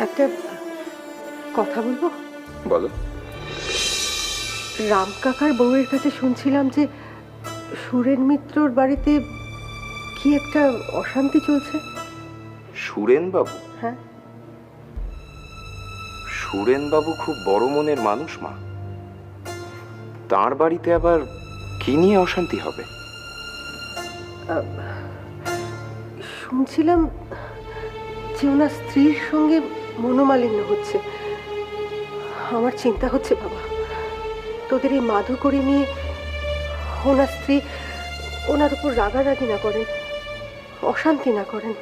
একটা কথা বলব? বলো। রাম কাকার বউয়ের কাছে শুনছিলাম যে সুরেন মিত্রর বাড়িতে কি একটা অশান্তি চলছে। সুরেন বাবু? হ্যাঁ। সুরেন বাবু খুব বড় মনের মানুষ মা। তার বাড়িতে আবার কি নিয়ে অশান্তি হবে? শুনছিলাম যে ওনার স্ত্রীর সঙ্গে মনোমালিন্য হচ্ছে। আমার চিন্তা হচ্ছে বাবা, তোদের এই মাধু করে নিয়ে ওনার স্ত্রী ওনার উপর রাগারাগি না করেন, অশান্তি না করেন।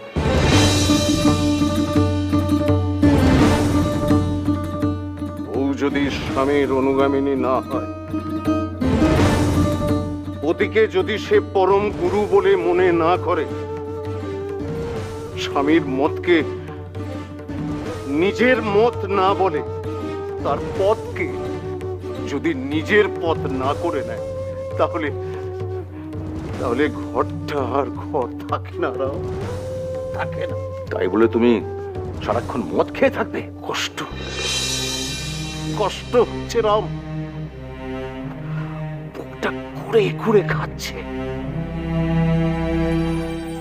যদি স্বামীর অনুগামিনী না হয় ওদিকে যদি সে পরম গুরু বলে মনে না করে, স্বামীর মতকে নিজের মত না বলে তার পথকে যদি নিজের পথ না করে নেয় তাহলে তাহলে ঘরটা আর ঘর থাকে না রাও থাকে না। তাই বলে তুমি সারাক্ষণ মদ খেয়ে থাকবে? কষ্ট। কষ্ট হচ্ছে রাম। বুকটা কুড়ে কুড়ে খাচ্ছে।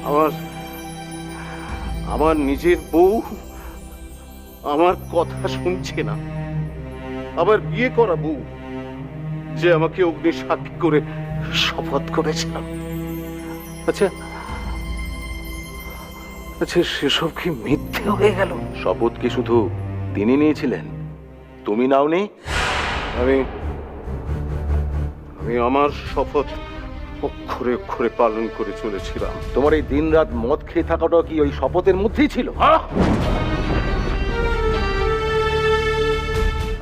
আমার আমার নিজের বউ আমার কথা শুনছে না। আবার বিয়ে করা বউ যে আমাকে অগ্নি সাক্ষী করে শপথ করেছিলাম আচ্ছা আচ্ছা সেসব কি মিথ্যে হয়ে গেল? শপথ কি শুধু তিনি নিয়েছিলেন? তুমি নাও নাওনি আমি আমি আমার শপথ অক্ষরে অক্ষরে পালন করে চলেছিলাম। তোমার এই দিনরাত মদ খেয়ে থাকাটা কি ওই শপথের মধ্যেই ছিল? আহ!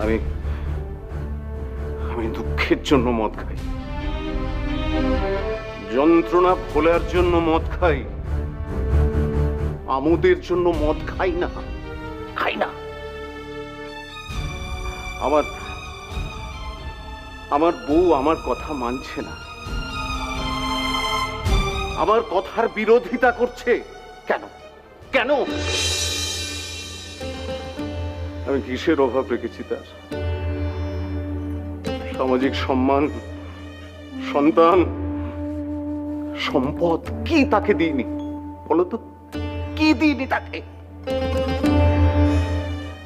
আমি আমি দুঃখের জন্য মদ খাই। যন্ত্রণা ভোলার জন্য মদ খাই। আমোদের জন্য মদ খাই না। খাই না। আমার আমার বউ আমার কথা মানছে না। আমার কথার বিরোধিতা করছে। কেন? কেন? আমি কিসের অভাব রেখেছি তার? সামাজিক সম্মান, সন্তান, সম্পদ কি তাকে দিইনি? বলো তো, কি দিইনি তাকে?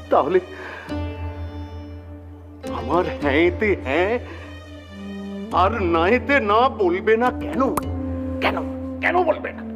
তাহলে আমার হ্যাঁতে হ্যাঁ আর নাইতে না বলবে না কেন? কেন? কেন বলবে না?